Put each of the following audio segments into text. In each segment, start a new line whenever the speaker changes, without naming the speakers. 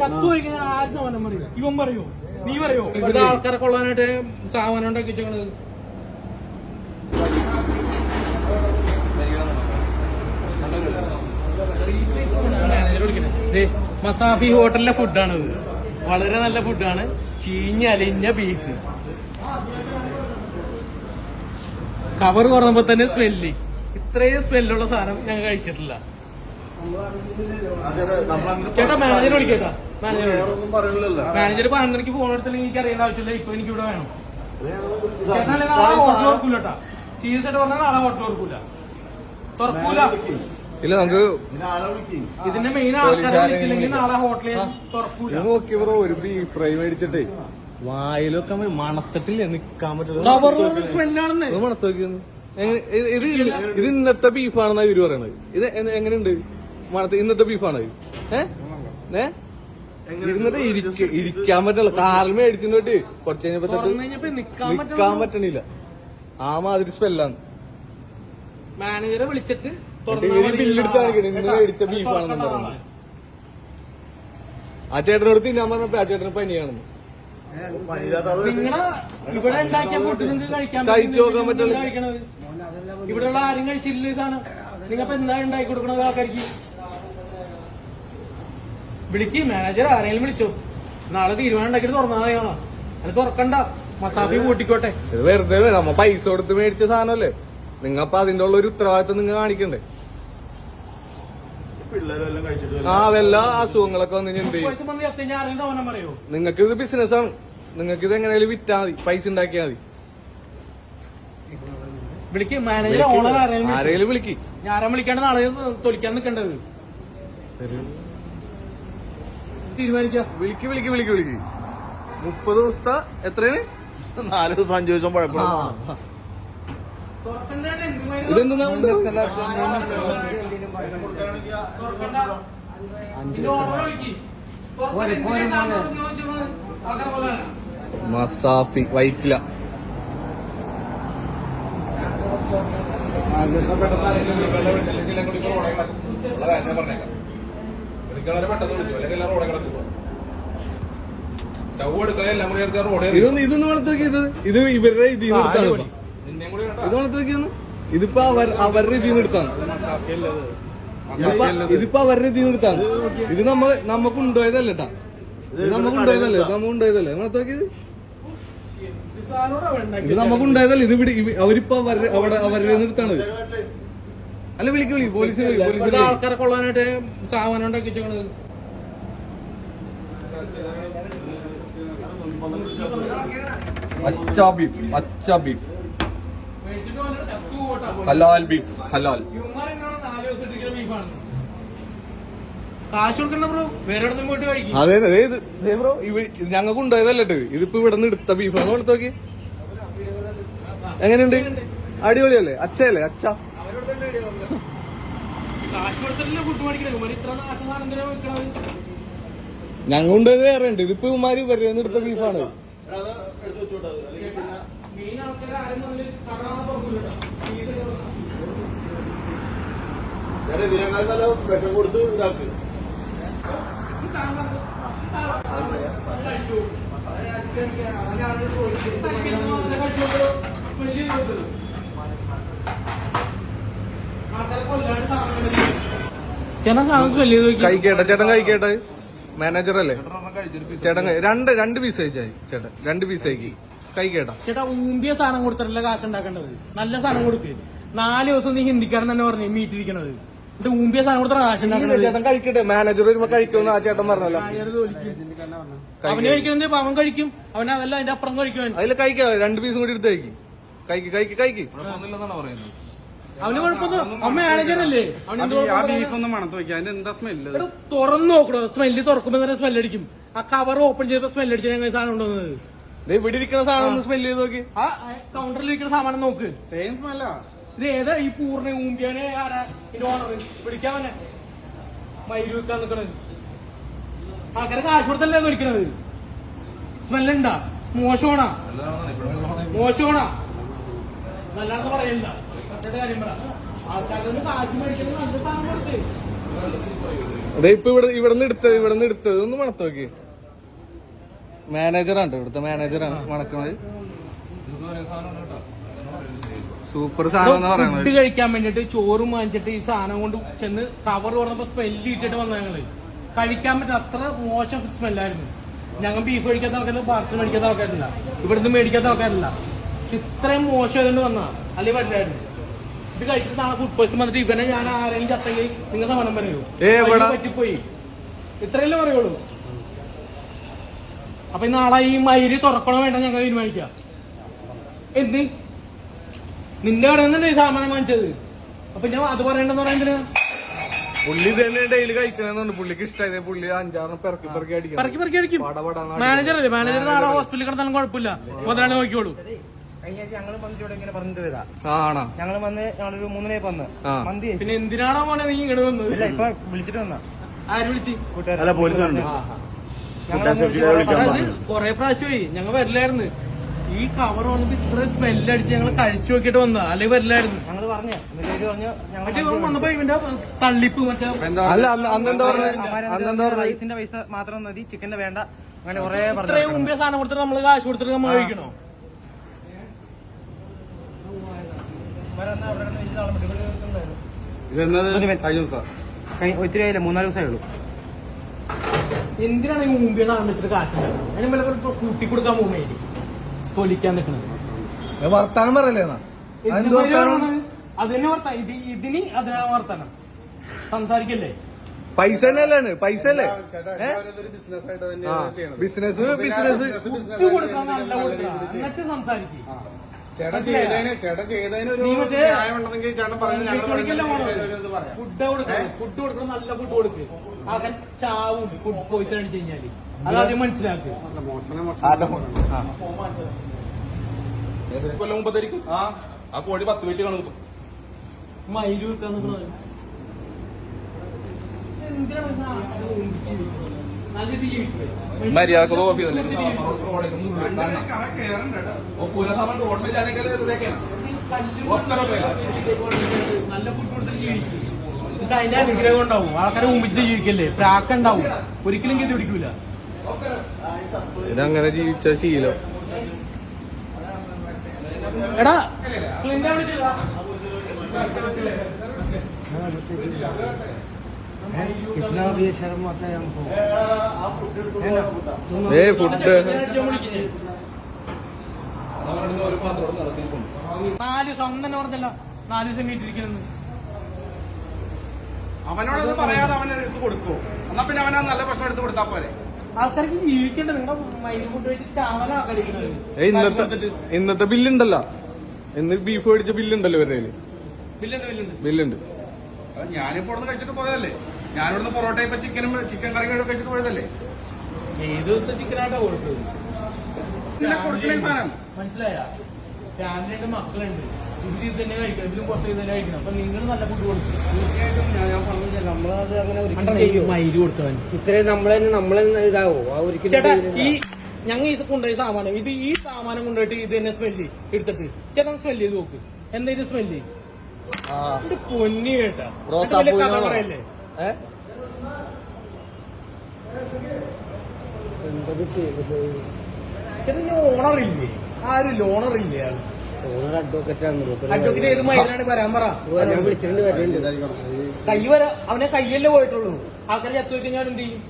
ചത്തു കഴിക്കുന്ന ആര് സാധനം പറയും ഇവൻ പറയോ? നീ പറയോ? ഇവിടെ ആൾക്കാരെ കൊള്ളാനായിട്ട് സാധനം ഉണ്ടാക്കി വെച്ചേക്കണത്. മസാഫി ഹോട്ടലിലെ ഫുഡാണ് ഇത് വളരെ നല്ല ഫുഡാണ്. ചീഞ്ഞ അലിഞ്ഞ ബീഫ് കവർ തുറന്നപ്പോ തന്നെ സ്മെല്ലി ഇത്രയും സ്മെല്ലുള്ള സാധനം ഞങ്ങൾ കഴിച്ചിട്ടില്ല. ചേട്ടാ മാനേജർ വിളിക്കേട്ടാ മാനേജർ മാനേജർ പതിനൊന്നരക്ക് ഫോൺ എടുത്തില്ലെങ്കിൽ എനിക്ക് അറിയേണ്ട ആവശ്യമില്ല. ഇപ്പൊ എനിക്ക് ഇവിടെ വേണം. ചേട്ടാ അല്ലെങ്കിൽ നാളെ ഹോട്ടൽ തുറക്കൂലട്ടാ സീരിയസ് ആയിട്ട് പറഞ്ഞാൽ നാളെ ഹോട്ടൽ ഓർക്കൂല തുറക്കൂല.
ഇല്ല നമുക്ക്
ഇതിന്റെ മെയിൻ ആൾക്കാരെ നാളെ ഹോട്ടലിൽ തുറക്കൂല.
നോക്കി ബ്രോ ഒരു ബീഫ് ഫ്രൈ മേടിച്ചിട്ടേ വായിലൊക്കെ മണത്തിട്ടില്ല? നിക്കാൻ പറ്റില്ല. ഇത് മണത്ത് നോക്കിയൊന്ന്. ഇത് ഇത് ഇന്നത്തെ ബീഫാണെന്നാ ഇവർ പറയണത്. ഇത് എങ്ങനെയുണ്ട്? മണത്ത് ഇന്നത്തെ ബീഫാണ് ഏ? ഏ? ഇരുന്നിട്ട് ഇരിക്ക- ഇരിക്കാൻ പറ്റില്ല കാറിൽ മേടിച്ചിട്ട് കുറച്ച് കഴിഞ്ഞപ്പോ
നിക്കാൻ
നിക്കാൻ
പറ്റണം
പറ്റണില്ല. ആ മാതിരി സ്പെല്ലാന്ന്
മാനേജറെ വിളിച്ചിട്ട് ബില്ലെടുത്താണെങ്കിൽ.
ബില്ലെടുത്ത് കാണിക്കണം. ഇന്ന് മേടിച്ച ബീഫാണെന്ന് പറഞ്ഞു ആ ചേട്ടനോട് തിന്നാൻ പറഞ്ഞപ്പോ ആ ചേട്ടന് പനിയാണെന്ന്.
കഴിച്ചു ഇവിടെ ഉണ്ടാക്കിയ ഫുഡ് നിങ്ങൾക്ക് കഴിക്കാൻ
കഴിച്ച് നോക്കാൻ പറ്റില്ല.
ഇവിടെയുള്ള ആരും കഴിച്ചില്ല സാധനം. നിങ്ങപ്പോ എന്താ ഉണ്ടാക്കി കൊടുക്കണത് ആൾക്കാർക്ക്? വിളിക്ക് മാനേജർ ആരെങ്കിലും വിളിച്ചോ. നാളെ തീരുമാനം ഉണ്ടാക്കിയിട്ട് തുറന്നാ മതിയാണോ? അത് തുറക്കണ്ട മസാഫി കൂട്ടിക്കോട്ടെ.
ഇത് വെറുതെ നമ്മ പൈസ കൊടുത്ത് മേടിച്ച സാധനമല്ലേ നിങ്ങപ്പ അതിന്റെ ഉള്ള ഒരു ഉത്തരവാദിത്തം നിങ്ങൾ കാണിക്കണ്ടേ? ആ വല്ല അസുഖങ്ങളൊക്കെ വന്നു എന്ത് ചെയ്യും?
പൈസ വന്ന് ചത്തു കഴിഞ്ഞാൽ ആരെങ്കിലും തോന്നാൻ പറയോ?
നിങ്ങൾക്ക് ഇത് ബിസിനസ്സാണ് നിങ്ങൾക്ക് ഇത് എങ്ങനെയാലും വിറ്റാ മതി. പൈസ ഉണ്ടാക്കിയാ മതി.
വിളിക്ക് മാനേജർ ഓണർ ആരെങ്കിലും
വിളിക്ക്.
ഞാനും വിളിക്കാണ്ട് നാളെ തൊലിക്കാൻ നിൽക്കേണ്ടത് തീരുമാനിക്കാം.
വിളിക്ക് വിളിക്ക് വിളിക്ക് വിളിക്ക്. മുപ്പത് ദിവസത്തെ എത്രയാണ്?
നാല് ദിവസം അഞ്ചു ദിവസം പഴപ്പം
തുറക്കണ്ടാണ് എന്തുമാതിരി
ഇതെന്താ
ഇത് ഓർഡർ വിളിക്ക്. തുറക്കാൻ എന്തിനാ സാധനം തുറന്ന് ചോദിച്ചോളൂ. ആൾക്കാരെ കൊല്ലാനാ?
മസാഫി വൈറ്റില. ഇതൊന്ന് ഇത്. ഇവരുടെ ഇതിൽ
നിർത്താണ്.
ഇത് വളർത്തുവെക്കുന്നു ഇതിപ്പോ അവർ അവരുടെ ഇതിൽ നിർത്താണ് ഇതിപ്പോ അവരുടെ ഇതിൽ നിർത്താണ് ഇത് നമ്മ നമുക്ക് ഉണ്ടായതല്ല കേട്ടാ ഇത് നമുക്ക് ഉണ്ടായതല്ലേ. ഇത് നമുക്ക് ഉണ്ടായതല്ലേ. വളർത്തുവെക്കിയത്
ഇത്.
നമുക്ക് ഉണ്ടായതല്ല. ഇത് ഇവിടെ ഇവ- അവരിപ്പോ അവരുടെ അവിടെ അവരുടെ നിർത്താണ് അല്ല വിളിക്ക് വിളി പോലീസ്
ആൾക്കാരെ കൊള്ളാനായിട്ട് സാധനം ഉണ്ടാക്കി വെച്ചേക്കണത്.
അച്ച ബീഫ് അച്ച ബീഫ്. ഹലാൽ ബീഫ് ഹലാൽ. അതെ അതെ ബ്രോ ഞങ്ങൾക്ക് ഉണ്ടായതല്ലേ ഇത്? ഇതിപ്പോ ഇവിടെ നിന്ന് എടുത്ത ബീഫാണ് എടുത്തോക്കി നോക്കി എങ്ങനെയുണ്ട്? അടിപൊളിയല്ലേ? അച്ചയല്ലേ അച്ച ഉണ്ടായത് വേറെ ഉണ്ട്. ഇതിപ്പോ ഇവന്മാര് ഇവരുടെ എടുത്ത ബീഫാണ്
ഇതിനേക്കാൾ നല്ല വിഷം കൊടുത്ത് ഇതാക്ക്.
ഈ സാധനം കഴിച്ചു ചേട്ടൻ സാധനം സ്മെല്ല് ചെയ്ത് നോക്കി
കഴിക്കേട്ടെ ചേട്ടൻ കഴിക്കട്ടെ. മാനേജർ അല്ലേ? ചേട്ടൻ രണ്ട് രണ്ട് പീസ് കഴിച്ചായി ചേട്ടൻ. രണ്ട് പീസ് ആക്കി. കഴിക്കട്ടെ.
ചേട്ടാ ഊമ്പിയ സാധനം കൊടുത്തിട്ടല്ല കാശ് ഉണ്ടാക്കേണ്ടത്. നല്ല സാധനം കൊടുക്ക്. നാല് ദിവസം നീ ഹിന്ദിക്കാരൻ തന്നെ പറഞ്ഞു മീറ്റിരിക്കണത് ഇത് ഊമ്പിയ സാധനം കൊടുത്ത കാശ് ഉണ്ടാക്കണത്.
ചേട്ടൻ കഴിക്കട്ടെ. മാനേജർ വരുമ്പോ കഴിക്കുമെന്ന് ആ ചേട്ടൻ പറഞ്ഞല്ലോ.
അവന് കഴിക്കുന്നത് അവൻ കഴിക്കും. അവൻ അതല്ല അതിന്റെ അപ്പുറം കഴിക്കും.
അതിൽ കഴിക്കാം രണ്ട് പീസും കൂടി എടുത്ത് കഴിക്കും. കഴിക്കും കഴിക്കും കഴിക്ക്.
അവന് കുഴപ്പമൊന്നും മാനേജറല്ലേ
ആ ബീഫ് ഒന്നും മണത്ത് വെക്കാം അതിന്റെ എന്താ സ്മെല്ല്
തുറന്നു തുറന്ന് നോക്കണോ സ്മെല്ല് തുറക്കുമ്പോ തന്നെ സ്മെല്ല് അടിക്കും. ആ കവർ ഓപ്പൺ ചെയ്തപ്പോ സ്മെല്ല് അടിച്ച ഞങ്ങൾ സാധനം കൊണ്ടുവന്നത്.
ദേ ഇവിടെ ഇരിക്കുന്ന സാധനം ഒന്ന് സ്മെൽ ചെയ്ത് നോക്കി.
ആ കൗണ്ടറിൽ ഇരിക്കുന്ന സാധനം നോക്ക്.
സെയിം സ്മെല്ലാ
ഇത് ഏതാ ഈ പൂർണ ഊമ്പിയാണ്? ആരാ? ഇതിന്റെ ഓണർ പിടിക്കാവനെ മയിൽ വെക്കാൻ നിക്കണത്. ആൾക്കാരെ കാശ് കൊടുത്തല്ലേ ഒരിക്കണത് സ്മെല്ലുണ്ടാ മോശമാണാ? മോശമാണാ? നല്ലാന്ന് പറയണ്ട.
അതെ ഇപ്പൊ ഇവിടെ ഇവിടെ നിന്ന് എടുത്തത് ഇവിടെ നിന്ന് എടുത്തത് ഒന്ന് മണത്ത് മാനേജറാണ് ഇവിടുത്തെ മാനേജറാണ് മണക്കണത്. സൂപ്പർ സാധനം
ഫുഡ് കഴിക്കാൻ വേണ്ടിട്ട് ചോറും വാങ്ങിച്ചിട്ട് ഈ സാധനം കൊണ്ട് ചെന്ന് കവർ തുറന്നപ്പോ സ്മെല്ല് ഇട്ടിട്ട് വന്ന ഞങ്ങൾ. കഴിക്കാൻ പറ്റും അത്ര മോശം സ്മെല്ലായിരുന്നു ഞങ്ങൾ ബീഫ് കഴിക്കാത്ത ആൾക്കാരില്ല പാർസൽ മേടിക്കാത്ത ആൾക്കാരില്ല ഇവിടുന്ന് മേടിക്കാത്ത ആൾക്കാരില്ല. ഇത്രയും മോശം ആയതുകൊണ്ട് വന്നാ അല്ലെ വരില്ലായിരുന്നു ഇത് കഴിച്ചിട്ട് നാളെ ഫുഡ് പോയിസൺ വന്നിട്ട് ഇവനെ ഞാൻ ആരെങ്കിലും ചത്തെങ്കിൽ പറയൂ. പറ്റിപ്പോയി. ഇത്രയല്ലേ പറയുള്ളൂ. അപ്പൊ നാളെ ഈ മയിൽ തുറക്കണോ വേണ്ട ഞങ്ങൾ തീരുമാനിക്കാം. എന്ത്? നിന്റെ കടയിൽ നിന്നല്ലേ സാമാനം വാങ്ങിച്ചത്? അപ്പൊ ഞാൻ അത് പറയണ്ടെന്ന് പറയാൻ എന്തിനാ?
പുള്ളി തന്നെ ഡെയിലി കഴിക്കണമെന്നുണ്ട് പുള്ളിക്ക് ഇഷ്ടമായത് പുള്ളി അഞ്ചാറിന് പെറക്കി പെറക്കി അടിക്കണം.
പറക്കി പറക്കി അടിക്കും. മാനേജർ അല്ലേ? മാനേജർ നാളെ ഹോസ്പിറ്റലിൽ കിടന്നാലും കുഴപ്പമില്ല. മുതലാണ് നോക്കിയോളൂ
കഴിഞ്ഞ ഞങ്ങൾ വന്നിട്ട് ഇങ്ങനെ പറഞ്ഞിട്ട് വരാ
ആണോ?
ഞങ്ങൾ വന്ന് ഞങ്ങളൊരു മൂന്നിനെ വന്ന്. മന്തി
പിന്നെ എന്തിനാണോ മോനെ നീ ഇങ്ങോട്ട് വന്നത്?
ഇല്ല ഇപ്പൊ വിളിച്ചിട്ട് വന്ന.
ആര് വിളിച്ചു?
കൂട്ടുകാർ
പോലീസ് കൊറേ പ്രാവശ്യമായി ഞങ്ങൾ വരില്ലായിരുന്നു. ഈ കവർ വന്നപ്പോ ഇത്ര സ്മെല്ല് അടിച്ച് ഞങ്ങൾ കഴിച്ചു നോക്കിട്ട് വന്ന. അല്ലെ വരില്ലായിരുന്നു?
ഞങ്ങൾ പറഞ്ഞു. പറഞ്ഞു
വന്നപ്പോ ഇവന്റെ തള്ളിപ്പ് മറ്റേ
അല്ല അന്ന് അന്ന് എന്താ പറഞ്ഞത് അന്ന് എന്താ പറഞ്ഞത്
റൈസിന്റെ പൈസ മാത്രം മതി ചിക്കന്റെ വേണ്ട. അങ്ങനെ കൊറേ
ഇത്രയും
പറഞ്ഞു
മുമ്പേ സാധനം കൊടുത്തിട്ട് നമ്മൾ കാശ് കൊടുത്തിട്ട് നമ്മൾ കഴിക്കണോ?
ഇതെന്നത് കഴിഞ്ഞ ദിവസം.
ഒത്തിരി ആയില്ല? മൂന്നാൽ ദിവസമേ ഉള്ളൂ.
എന്തിനാണ് ഈ മുമ്പേ സാധനം വെച്ചിട്ട് കാശ് അതിന് മേലെ കൂട്ടി കൊടുക്കാൻ പോകുന്നേ തൊലിക്കാൻ നിൽക്കുന്നത്.
ഏ, വർത്താനം പറയല്ലേ എന്നാ? അതെന്ത് വർത്താനം?
അത് തന്നെ വർത്താനം ഇത് ഇതിന് വർത്താനം സംസാരിക്കല്ലേ?
പൈസ തന്നെയല്ലാണ്. പൈസ അല്ലേ?
ബിസിനസ്
ബിസിനസ്
എന്നിട്ട് സംസാരിക്കും. ഫുഡ് കൊടുക്കണം ഫുഡ് കൊടുക്കണം നല്ല ഫുഡ് കൊടുക്ക്. ആകെ ചാവും. ഫുഡ് പോയിസൺ അടിച്ചു കഴിഞ്ഞാൽ. അതാദ്യം മനസ്സിലാക്കുക
കൊല്ലം മുമ്പത്തായിരിക്കും ആ. ആ കോഴി പത്ത് മിനിറ്റ് കാണും
മയിൽ വെക്കാൻ നിൽക്കുന്നത് എന്തിനാണ്
മര്യാദയ്ക്ക് ഓഫ് ചെയ്തല്ലേ
നല്ല ഫുഡ് കൊടുത്തിട്ട് ജീവിക്കും എന്നിട്ട് അതിന്റെ അനുഗ്രഹം ഉണ്ടാവും ആൾക്കാരെ മുമ്പിട്ട് ജീവിക്കല്ലേ പ്രാക്ക് ഉണ്ടാവും ഒരിക്കലും ഗതി പിടിക്കൂല
ഇതങ്ങനെ ജീവിച്ച ശീലം
എടാ ക്ലിന്റെ വിളിച്ചതാ
कितना भी शर्म आता है हमको
ഏ ഫുഡ്
നാല് ദിവസം അന്ന് തന്നെ പറഞ്ഞല്ല നാല് ദിവസം വീട്ടിരിക്കുന്നത്
അവനോടത് പറയാതെ അവൻ എടുത്ത് കൊടുക്കുവോ എന്നാ പിന്നെ അവനാ നല്ല ഭക്ഷണം എടുത്ത് കൊടുത്താ പോരെ
ആൾക്കാർക്ക് ജീവിക്കേണ്ടത് നിങ്ങളുടെ മയിൽ ഫുഡ് വെച്ച് ചാവല കഴിക്കുന്നത്
ഏ, ഇന്നത്തെ ഇന്നത്തെ ബില്ലുണ്ടല്ലോ ഇന്ന് ബീഫ് മേടിച്ച ബില്ലുണ്ടല്ലോ ഇവരുടെ കയ്യില്
ബില്ലുണ്ട് ബില്ലുണ്ട്
ബില്ലുണ്ട്
അത് ഞാനിപ്പോ ഇവിടുന്ന് കഴിച്ചിട്ട് പോയതല്ലേ ഞാനിവിടുന്ന് പൊറോട്ട ഇപ്പൊ ചിക്കനും ചിക്കൻ കറിയും കഴിച്ചിട്ട് പോയതല്ലേ?
ഏത് ദിവസം ചിക്കനായിട്ടാ കൊടുത്തത്.
കൊടുക്കണേ സാധനം.
മനസ്സിലായ? ഫാമിലിയുടെ മക്കളുണ്ട്. ഇതിൽ ഇത് തന്നെ കഴിക്കണം ഇതിലും പുറത്ത് ഇത് തന്നെ കഴിക്കണം. അപ്പൊ നിങ്ങൾ നല്ല ഫുഡ് കൊടുക്കും.
തീർച്ചയായിട്ടും ഞാൻ പറഞ്ഞില്ല നമ്മളത് അങ്ങനെ ഒരിക്കലും
മയിൽ കൊടുത്തവൻ
ഇത്രയും നമ്മളെ നമ്മളെ ഇതാവോ? ആ ഒരിക്കലും
ഈ ഞങ്ങൾ ഈ കൊണ്ടുപോയ സാമാനം ഇത് ഈ സാമാനം കൊണ്ടുപോയിട്ട് ഇത് തന്നെ സ്മെല്ല് എടുത്തിട്ട്. ചേട്ടൻ സ്മെല്ല് ചെയ്ത് നോക്ക്. എന്താ ഇത് സ്മെല്ല് എന്റെ പൊന്നി കേട്ടാ. കഥ പറയല്ലേ?
എന്തൊക്കെ ചെയ്തത്
ചേട്ടൻ ഓണർ ഇല്ലേ ആരും ഓണർ ഇല്ലേ ആൾ?
ഓണർ അഡ്വക്കറ്റ് ആണ്.
അഡ്വക്കേറ്റ് ഏത് മയിലാണ്? വരാൻ പറ.
ഞാൻ വിളിച്ചിട്ടുണ്ട് വരുന്നുണ്ട്
കൈ വര അവനെ കയ്യല്ലേ പോയിട്ടുള്ളൂ. ആൾക്കാർ ചത്തു കഴിഞ്ഞാൽ എന്ത് ചെയ്യും?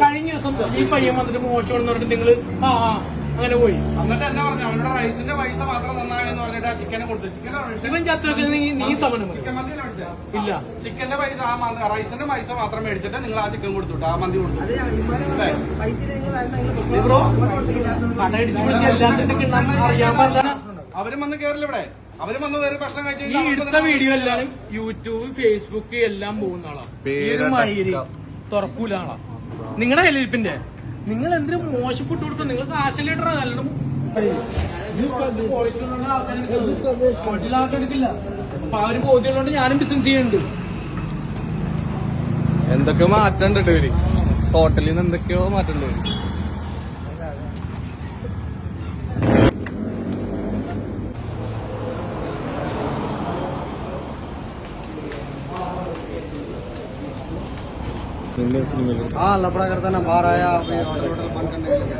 കഴിഞ്ഞ ദിവസം ഈ പയ്യൻ വന്നിട്ട് മോശം പറഞ്ഞിട്ട് നിങ്ങൾ ആ ആ, അങ്ങനെ പോയി.
എന്നിട്ട് എന്നാ പറഞ്ഞു? അവരുടെ റൈസിന്റെ പൈസ മാത്രം നന്നായെന്ന് പറഞ്ഞിട്ട് ആ ചിക്കനെ കൊടുത്തു. ചിക്കൻ
ഇവൻ ചത്തു വെക്കുന്നെങ്കിൽ നീ സമരം.
ചിക്കൻ മന്തി
ഇല്ല.
ചിക്കന്റെ പൈസ ആ മന്തി റൈസിന്റെ പൈസ മാത്രം മേടിച്ചിട്ട് നിങ്ങൾ ആ ചിക്കൻ കൊടുത്തു ആ മന്തി കൊടുത്തു.
നീ ബ്രോ? കട ഇടിച്ചു പിടിച്ച് എല്ലാത്തിനും അറിയാൻ പാടില്ല.
അവരും വന്ന് കേറില്ല ഇവിടെ. അവരും വന്ന് വേറെ ഭക്ഷണം കഴിച്ചു
ഈ എടുത്ത വീഡിയോ എല്ലാം യൂട്യൂബ് ഫേസ്ബുക്ക് എല്ലാം പോകുന്ന ആളാ. ഈ ഒരു മയിൽ തുറക്കൂല ആളാ. നിങ്ങളുടെ ഹെലിപ്പിന്റെ നിങ്ങൾ എന്തിനും മോശം ഫുഡ് കൊടുക്കും നിങ്ങൾക്ക് ആശലേറ്റർ നല്ലോണം എന്തൊക്കെയോ അപ്പൊ ആ ഒരു ബോധ്യമുള്ളതുകൊണ്ട് ഞാനും ബിസിനസ് ചെയ്യുന്നുണ്ട്.
എന്തൊക്കെ മാറ്റണ്ട് ഇവർ. ഹോട്ടലിൽ നിന്ന് എന്തൊക്കെയോ മാറ്റണ്ട് ഇവര്. നിന്റെ സിനിമയിൽ
हाँ लफड़ा करता ना बाहर आया अभी होटल होटल बंद करने के लिए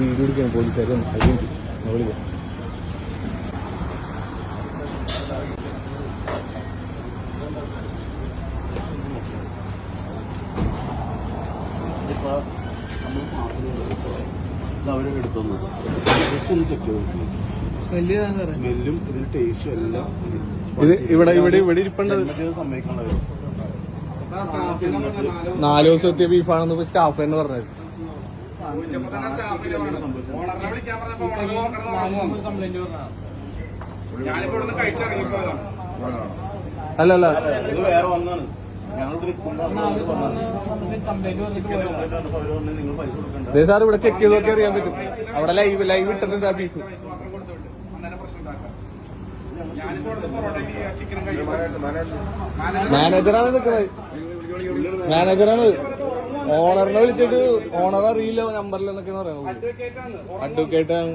വീഡിയോ എടുക്കാൻ പോലീസുകാർ അതിലേക്ക് വിളിക്കാം
അവരെ എടുത്തൊന്ന് ജസ്റ്റ് ഒന്ന് ചെക്ക് ചെയ്ത് സ്മെല്ലും ഇതിന് ടേസ്റ്റും എല്ലാം
ഇത് ഇവിടെ ഇവിടെ ഇവിടെ ഇരിപ്പുണ്ടത്
സമ്മതിക്കണത്
നാല് ദിവസം എത്തിയ ബീഫാണെന്ന് സ്റ്റാഫ് തന്നെ പറഞ്ഞത്. അല്ല അല്ല.
വേറെ വന്നാണ്
സാർ ഇവിടെ ചെക്ക് ചെയ്തൊക്കെ അറിയാൻ പറ്റും. അവിടെ ലൈവ് ലൈവ് ഇട്ടിട്ടുണ്ട് ആ ബീഫ്
പൈസ മാത്രം കൊടുത്തുവിട്ട് അന്നേരം പ്രശ്നം ഉണ്ടാക്കാം ഞാനിപ്പോ ഇവിടുന്ന് പൊറോട്ടയ്ക്ക് ചിക്കനും കഴിച്ചു
മാനേജറാണ് നിൽക്കണത് മാനേജറാണ്. ഓണറിനെ വിളിച്ചിട്ട് ഓണർ അറിയില്ല നമ്പറിൽ എന്നൊക്കെയാണ് പറയുന്നത്. അഡ്വക്കേറ്റ് ആണ്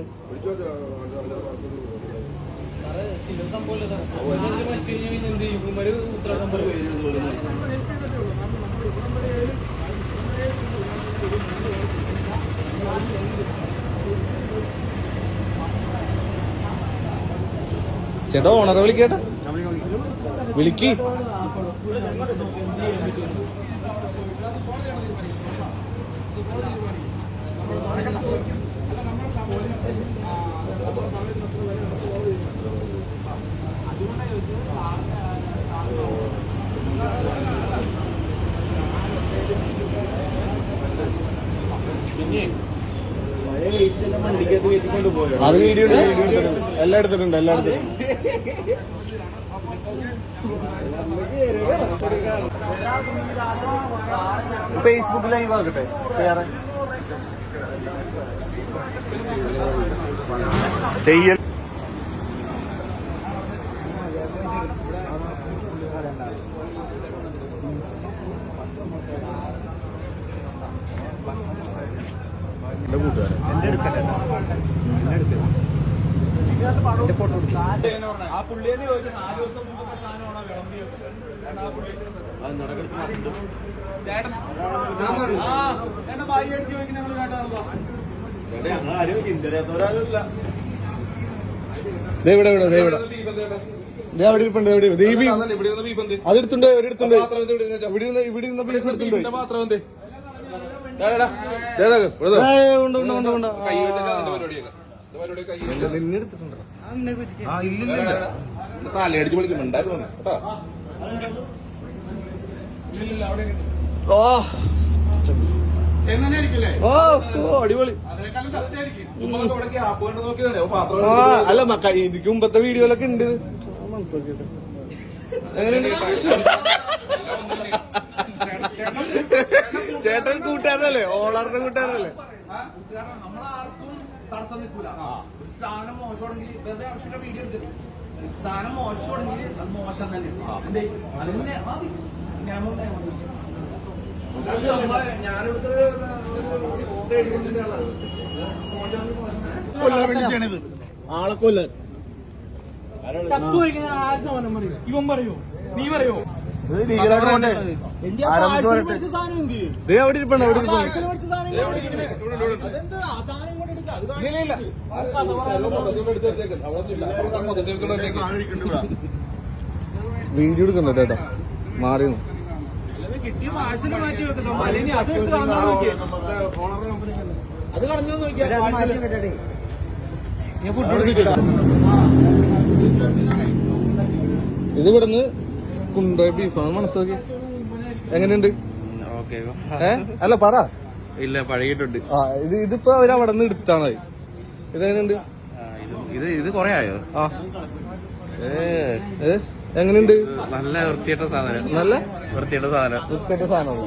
സാറ് ചില സംഭവമില്ല സാർ മരിച്ചു കഴിഞ്ഞാൽ പിന്നെ എന്ത് ചെയ്യും ഇവന്മാര് ഉത്തരവാദിത്തം പറയും
ചേട്ടാ ഓണറെ വിളിക്കേട്ടാ വിളിക്ക് അത് വീഡിയോ എല്ലാം എടുത്തിട്ടുണ്ട് എല്ലാം എടുത്തിട്ടുണ്ട്. ഫേസ്ബുക്ക് ലൈവ് ആകട്ടെ. ചെയ്യൽ ഇവിടെ ഇവിടെ ദേ ഇവിടെ. ദേ അവിടെ ഇരിപ്പുണ്ട് ദേ അവിടെ ഇരിപ്പുണ്ട്. ദേ ഈ ബീഫ്
അതല്ല, ഇവിടെ ഇരുന്ന beef എന്ത്?
അതെടുത്തുണ്ട് ഒരെടുത്തുണ്ട്
ഇവിടെ ഇരുന്ന
ഇവിടെ ഇരുന്ന ഇവിടെ ഇരുന്ന ബീഫ് എടുത്തുണ്ട്
തലയടിച്ച് വിളിക്കും ഉണ്ടായിരുന്നു കേട്ടോ.
ഓ ഓ ഓ, അടിപൊളി. ആ അല്ല മക്ക ഇതിക്ക് മുമ്പത്തെ വീഡിയോയിലൊക്കെ ഉണ്ട് ചേട്ടൻ കൂട്ടുകാരനല്ലേ ഓളറിന്റെ കൂട്ടുകാരനല്ലേ
നമ്മളാർക്കും തടസ്സം നിൽക്കൂല. ഒരു സാധനം മോശമാണെങ്കിൽ വെറുതെ ആവശ്യമില്ല വീഡിയോ എടുത്തിട്ട്. സാധനം മോശമാണെങ്കിൽ അത് മോശം തന്നെ. ആ,
ആളെ കൊല്ലാൻ.
ചത്തു കഴിക്കുന്ന ആരും സമാനം പറയും? ഇവൻ പറയോ. നീ പറയോ.
വീഡിയോ എടുക്കണ്ട ചേട്ടാ മാറിയോ.
കിട്ടിയ പാഴ്സൽ മാറ്റി വെക്കുന്ന സംഭവം. അല്ലെങ്കിൽ അത് എടുത്ത് കാണാൻ നോക്കിയേ. അത് കളഞ്ഞു നോക്കിയാ.
ഞാൻ ഫുഡ് എടുത്തിട്ടാ
ഇത് ഇവിടുന്ന് കുണ്ടോ ബീഫാണ് മണത്തോക്കി എങ്ങനെയുണ്ട്? ഏ? അല്ല പറ.
ഇല്ല പഴകിട്ടുണ്ട്
ആ ഇത് ഇതിപ്പോ അവർ അവിടെ നിന്ന് എടുത്താണ്. അത്. ഇതെങ്ങനെയുണ്ട്
ഇത് ഇത് കൊറേ ആയോ?
ആ. എങ്ങനെയുണ്ട്?
നല്ല വൃത്തിയിട്ട സാധനം.
നല്ല?
വൃത്തിയിട്ട സാധനം.
വൃത്തിയിട്ട സാധനം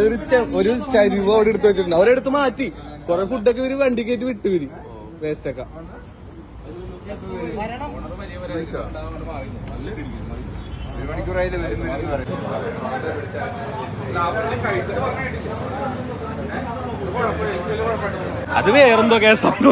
ഒരു ഒരു ചരിവ് അവിടെ എടുത്ത് വെച്ചിട്ടുണ്ട്. അവരെടുത്ത് മാറ്റി. കൊറേ ഫുഡൊക്കെ ഇവർ വണ്ടി കയറ്റി വിട്ടു വരി. വേസ്റ്റ് ഒക്കെ.
ഒരു വരും വരും പറയുന്നത്
അത് വേറെന്തോ കേസാണ്